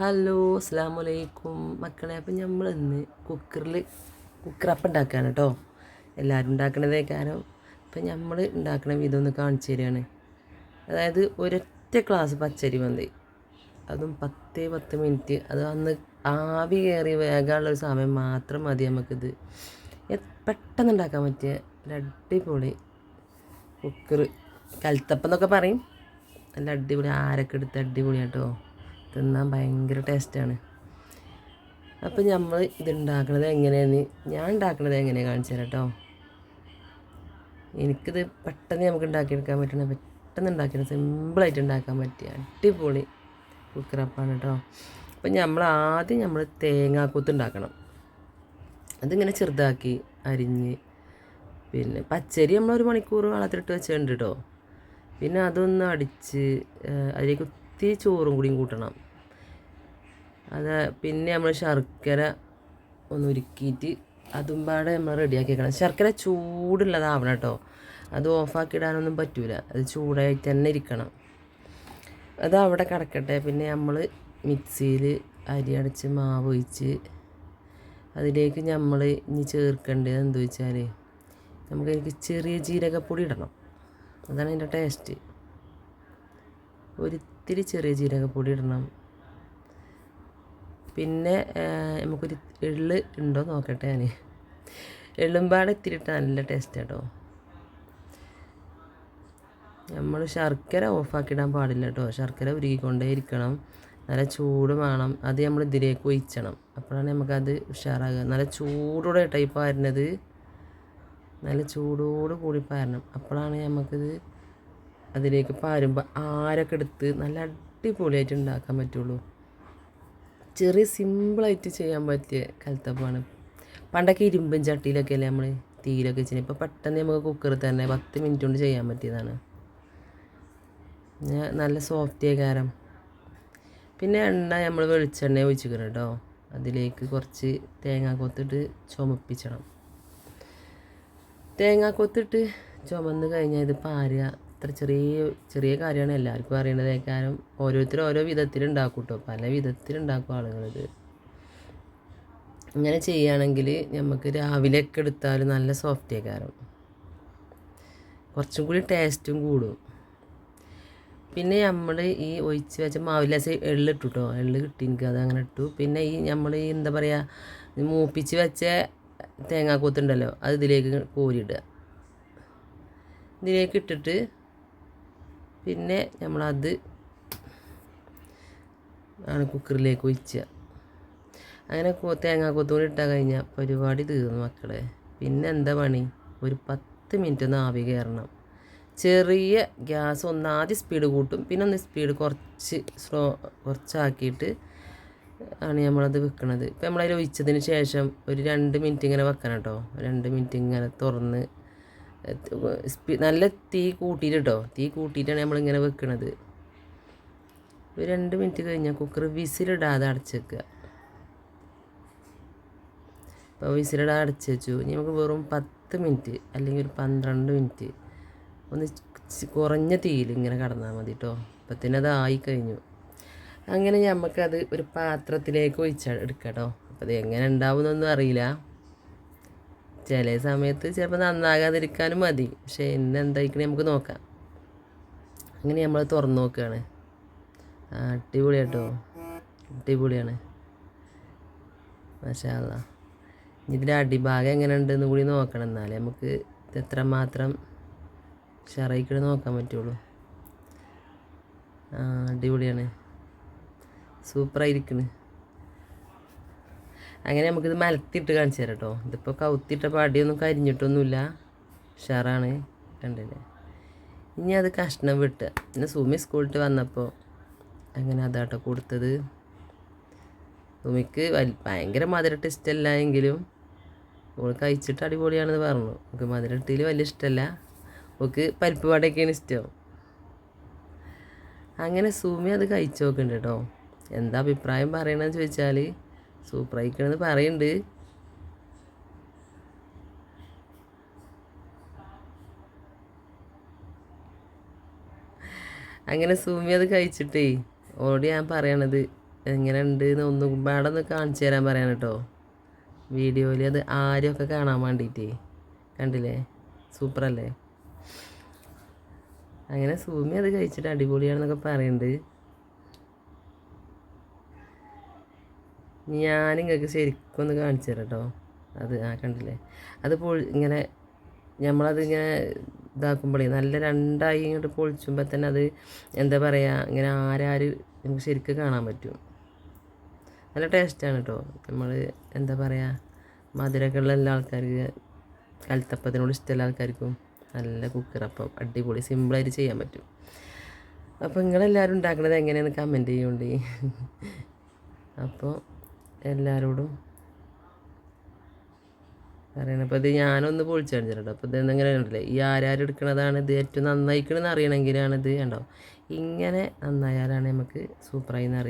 Hello അസ്സാം വലൈക്കും മക്കളെ അപ്പം നമ്മൾ ഇന്ന് കുക്കറിൽ കുക്കറപ്പം ഉണ്ടാക്കുകയാണ് കേട്ടോ. എല്ലാവരും ഉണ്ടാക്കണതേ കാരണം ഇപ്പം നമ്മൾ ഉണ്ടാക്കുന്ന വിധം ഒന്ന് കാണിച്ചു തരികയാണ് അതായത് ഒരൊറ്റ ഗ്ലാസ് പച്ചരി മതി. അതും പത്തേ പത്ത് മിനിറ്റ്. അത് അന്ന് ആവി കയറി വേഗമുള്ള ഒരു സമയം മാത്രം മതി നമുക്കിത് പെട്ടെന്ന് ഉണ്ടാക്കാൻ പറ്റിയ ഒരു അടിപൊളി കുക്കർ കൽത്തപ്പം എന്നൊക്കെ പറയും. നല്ല അടിപൊളി ആരൊക്കെ എടുത്ത് അടിപൊളിയാട്ടോ തിന്നാൻ ഭയങ്കര ടേസ്റ്റാണ്. അപ്പം നമ്മൾ ഇതുണ്ടാക്കണത് എങ്ങനെയാണ് ഞാൻ ഉണ്ടാക്കണത് എങ്ങനെയാണ് കാണിച്ചു തരാം കേട്ടോ എനിക്കിത് പെട്ടെന്ന് നമുക്ക് ഉണ്ടാക്കിയെടുക്കാൻ പറ്റണ പെട്ടെന്ന് ഉണ്ടാക്കിയത് സിമ്പിളായിട്ട് ഉണ്ടാക്കാൻ പറ്റിയ അടിപൊളി കുക്കറപ്പാണ് കേട്ടോ അപ്പം നമ്മൾ ആദ്യം നമ്മൾ തേങ്ങാക്കൂത്ത് ഉണ്ടാക്കണം. അതിങ്ങനെ ചെറുതാക്കി അരിഞ്ഞ് പിന്നെ പച്ചരി നമ്മൾ ഒരു മണിക്കൂർ വെള്ളത്തിലിട്ട് വെച്ചിട്ടുണ്ട് കേട്ടോ പിന്നെ അതൊന്ന് അടിച്ച് അതിലേക്ക് ഒത്തിരി ചോറും കൂടിയും കൂട്ടണം. അത് പിന്നെ നമ്മൾ ശർക്കര ഒന്ന് ഉരുക്കിയിട്ട് അതും പാടെ നമ്മൾ റെഡിയാക്കി വെക്കണം ശർക്കര ചൂടുള്ളതാവണം കേട്ടോ അത് ഓഫാക്കി ഇടാനൊന്നും പറ്റൂല. അത് ചൂടായിട്ട് തന്നെ ഇരിക്കണം. അത് അവിടെ കിടക്കട്ടെ. പിന്നെ നമ്മൾ മിക്സിയിൽ അരി അടച്ച് മാവ് ഒഴിച്ച് അതിലേക്ക് നമ്മൾ ഇനി ചേർക്കേണ്ടത് എന്താ വെച്ചാൽ നമുക്ക് എനിക്ക് ചെറിയ ജീരകപ്പൊടി ഇടണം. അതാണ് അതിന്റെ ടേസ്റ്റ് ഒരിത്തിരി ചെറിയ ജീരകപ്പൊടി ഇടണം. പിന്നെ നമുക്കൊരു എള്ള് ഉണ്ടോ നോക്കട്ടെ ഞാൻ എള്ളുംപാടെ ഇത്തിരി ഇട്ടാൽ നല്ല ടേസ്റ്റ് കേട്ടോ നമ്മൾ ശർക്കര ഓഫാക്കിടാൻ പാടില്ല കേട്ടോ ശർക്കര ഉരുകിക്കൊണ്ടേ ഇരിക്കണം. നല്ല ചൂട് വേണം. അത് നമ്മൾ ഇതിലേക്ക് ഒഴിച്ചണം. അപ്പോഴാണ് നമുക്കത് ഉഷാറാകുക. നല്ല ചൂടോടെ കേട്ടോ ഈ നല്ല ചൂടോട് കൂടി പാരണം. അപ്പോഴാണ് നമുക്കിത് അതിലേക്ക് പാരുമ്പോൾ ആരൊക്കെ എടുത്ത് നല്ല അടിപൊളിയായിട്ട് ഉണ്ടാക്കാൻ പറ്റുള്ളൂ. ചെറിയ സിമ്പിളായിട്ട് ചെയ്യാൻ പറ്റിയ കലത്തപ്പാണ് പണ്ടൊക്കെ ഇരുമ്പും ചട്ടിയിലൊക്കെ അല്ലേ നമ്മൾ തീയിലൊക്കെ വെച്ചിന്. ഇപ്പോൾ പെട്ടെന്ന് നമുക്ക് കുക്കറിൽ തന്നെ പത്ത് മിനിറ്റ് കൊണ്ട് ചെയ്യാൻ പറ്റിയതാണ്. നല്ല സോഫ്റ്റ് കാരം. പിന്നെ എണ്ണ നമ്മൾ വെളിച്ചെണ്ണ ഒഴിച്ചിക്കണം കേട്ടോ അതിലേക്ക് കുറച്ച് തേങ്ങ കൊത്തിട്ട് ചുമപ്പിച്ചണം. തേങ്ങ കൊത്തിട്ട് ചുമന്ന് കഴിഞ്ഞാൽ ഇത് പാരുക. അത്ര ചെറിയ ചെറിയ കാര്യമാണ് എല്ലാവർക്കും അറിയണത്. കാരണം ഓരോരുത്തരും ഓരോ വിധത്തിലുണ്ടാക്കും കേട്ടോ പല വിധത്തിലുണ്ടാക്കും ആളുകളിത്. ഇങ്ങനെ ചെയ്യുകയാണെങ്കിൽ നമുക്ക് രാവിലെയൊക്കെ എടുത്താൽ നല്ല സോഫ്റ്റ് ആക്കാരം കുറച്ചും കൂടി ടേസ്റ്റും കൂടും. പിന്നെ നമ്മൾ ഈ ഒഴിച്ച് വെച്ച മാവിലാസ് എള്ളിട്ടു കേട്ടോ എള്ള് കിട്ടി എനിക്ക് അത് അങ്ങനെ ഇട്ടു. പിന്നെ ഈ നമ്മൾ ഈ എന്താ പറയുക മൂപ്പിച്ച് വെച്ച തേങ്ങാക്കൂത്തുണ്ടല്ലോ അത് ഇതിലേക്ക് കോരിയിടുക. ഇതിലേക്ക് ഇട്ടിട്ട് പിന്നെ നമ്മളത് ആണ് കുക്കറിലേക്ക് ഒഴിച്ചുക അങ്ങനെ കോ കൊത്തുകൊണ്ട് ഇട്ടാൽ കഴിഞ്ഞാൽ പരിപാടി തീർന്നു മക്കളെ. പിന്നെ എന്താ പണി? ഒരു പത്ത് മിനിറ്റ് ഒന്ന് ആവി കയറണം ചെറിയ ഗ്യാസ് ഒന്ന് ആദ്യം സ്പീഡ് കൂട്ടും. പിന്നെ ഒന്ന് സ്പീഡ് കുറച്ച് സ്ലോ കുറച്ചാക്കിയിട്ട് ആണ് നമ്മളത് വെക്കണത്. ഇപ്പം നമ്മളതിൽ ഒഴിച്ചതിന് ശേഷം ഒരു രണ്ട് മിനിറ്റ് ഇങ്ങനെ വെക്കണം കേട്ടോ രണ്ട് മിനിറ്റ് ഇങ്ങനെ തുറന്ന് നല്ല തീ കൂട്ടിയിട്ട് കേട്ടോ തീ കൂട്ടിയിട്ടാണ് നമ്മളിങ്ങനെ വെക്കണത്. ഒരു രണ്ട് മിനിറ്റ് കഴിഞ്ഞാൽ കുക്കർ വിസിലിടാതെ അടച്ച് വെക്കുക അപ്പോൾ വിസിലിടാതെ അടച്ച് വെച്ചു. ഇനി നമുക്ക് വെറും പത്ത് മിനിറ്റ് അല്ലെങ്കിൽ ഒരു പന്ത്രണ്ട് മിനിറ്റ് ഒന്ന് കുറഞ്ഞ തീയിൽ ഇങ്ങനെ കടന്നാൽ മതി കേട്ടോ അപ്പത്തിന് അത് ആയിക്കഴിഞ്ഞു അങ്ങനെ നമുക്കത് ഒരു പാത്രത്തിലേക്ക് ഒഴിച്ച് എടുക്കാം കേട്ടോ അപ്പോൾ അത് എങ്ങനെ ഉണ്ടാവുമെന്നൊന്നും അറിയില്ല. ചില സമയത്ത് ചിലപ്പോൾ നന്നാകാതിരിക്കാനും മതി. പക്ഷേ ഇന്ന് എന്തായിക്കണേ നമുക്ക് നോക്കാം. അങ്ങനെ നമ്മൾ തുറന്നു നോക്കുകയാണ് അടിപൊളിയാട്ടോ അടിപൊളിയാണ്. മാഷാല്ല ഇതിന്റെ അടിഭാഗം എങ്ങനെ ഉണ്ടെന്ന് കൂടി നോക്കണം എന്നാലേ നമുക്ക് ഇത് എത്രമാത്രം ഷറയിക്കട് നോക്കാൻ പറ്റുള്ളൂ. അടിപൊളിയാണ്. സൂപ്പറായിരിക്കണ്. അങ്ങനെ നമുക്കിത് മലത്തിയിട്ട് കാണിച്ചു തരാം കേട്ടോ. ഇതിപ്പോൾ കൗത്തിട്ട പാടിയൊന്നും കരിഞ്ഞിട്ടൊന്നുമില്ല. ഉഷാറാണ്. കണ്ടില്ലേ? ഇനി അത് കഷ്ണം വിട്ട്. പിന്നെ സുമി സ്കൂളിട്ട് വന്നപ്പോൾ അങ്ങനെ അതാട്ടോ കൊടുത്തത്. സുമിക്ക് വലി ഭയങ്കര മധുരട്ട് ഇഷ്ടമല്ല എങ്കിലും ഓൾ കഴിച്ചിട്ട് അടിപൊളിയാണെന്ന് പറഞ്ഞു. നമുക്ക് മധുരട്ടിയിൽ വലിയ ഇഷ്ടമല്ല ഓക്ക് പരിപ്പ് വടയൊക്കെയാണ് ഇഷ്ടം. അങ്ങനെ സൂമി അത് കഴിച്ചു നോക്കുന്നുണ്ട് കേട്ടോ. എന്താ അഭിപ്രായം പറയണമെന്ന് ചോദിച്ചാൽ സൂപ്പറായിക്കണമെന്ന് പറയുന്നുണ്ട് അങ്ങനെ സൂമി അത് കഴിച്ചിട്ടേ ഓടി ഞാൻ പറയണത് എങ്ങനെ ഉണ്ട് എന്ന് ഒന്നും പാടെ ഒന്ന് കാണിച്ചു തരാൻ പറയാൻ കേട്ടോ. വീഡിയോയിൽ അത് ആരെയൊക്കെ കാണാൻ വേണ്ടിയിട്ടേ കണ്ടില്ലേ? സൂപ്പറല്ലേ? അങ്ങനെ സൂമി അത് കഴിച്ചിട്ട് അടിപൊളിയാണെന്നൊക്കെ പറയുന്നുണ്ട് ഞാൻ നിങ്ങൾക്ക് ശരിക്കും ഒന്ന് കാണിച്ചു തരാം കേട്ടോ അത് ആ കണ്ടില്ലേ? അത് പൊളി ഇങ്ങനെ നമ്മളത് ഇങ്ങനെ ഇതാക്കുമ്പോഴേ നല്ല രണ്ടായി ഇങ്ങോട്ട് പൊളിച്ചുമ്പോൾ തന്നെ അത് എന്താ പറയുക ഇങ്ങനെ ആരാര് നമുക്ക് ശരിക്കും കാണാൻ പറ്റും. നല്ല ടേസ്റ്റാണ് കേട്ടോ നമ്മൾ എന്താ പറയുക മധുരമൊക്കെ ഉള്ള എല്ലാ ആൾക്കാർക്ക് കൽത്തപ്പത്തിനോട് ഇഷ്ടമുള്ള ആൾക്കാർക്കും നല്ല കുക്കറപ്പം അടിപൊളി സിമ്പിളായിട്ട് ചെയ്യാൻ പറ്റും. അപ്പോൾ നിങ്ങളെല്ലാവരും ഉണ്ടാക്കുന്നത് എങ്ങനെയാണെന്ന് കമന്റ് ചെയ്യുന്നുണ്ട് അപ്പോൾ എല്ലാവരോടും പറയണം. അപ്പോൾ ഇത് ഞാനൊന്ന് പൊളിച്ചു കാണിച്ചിട്ടുണ്ട് അപ്പോൾ ഇത് എന്തെങ്കിലും ഉണ്ടല്ലേ? ഈ ആരാരും എടുക്കണതാണ് ഇത് ഏറ്റവും നന്നായിക്കണമെന്ന് അറിയണമെങ്കിലാണ് ഇത് ഉണ്ടാവും ഇങ്ങനെ നന്നായാലാണ് നമുക്ക് സൂപ്പറായി എന്ന് അറിയാം.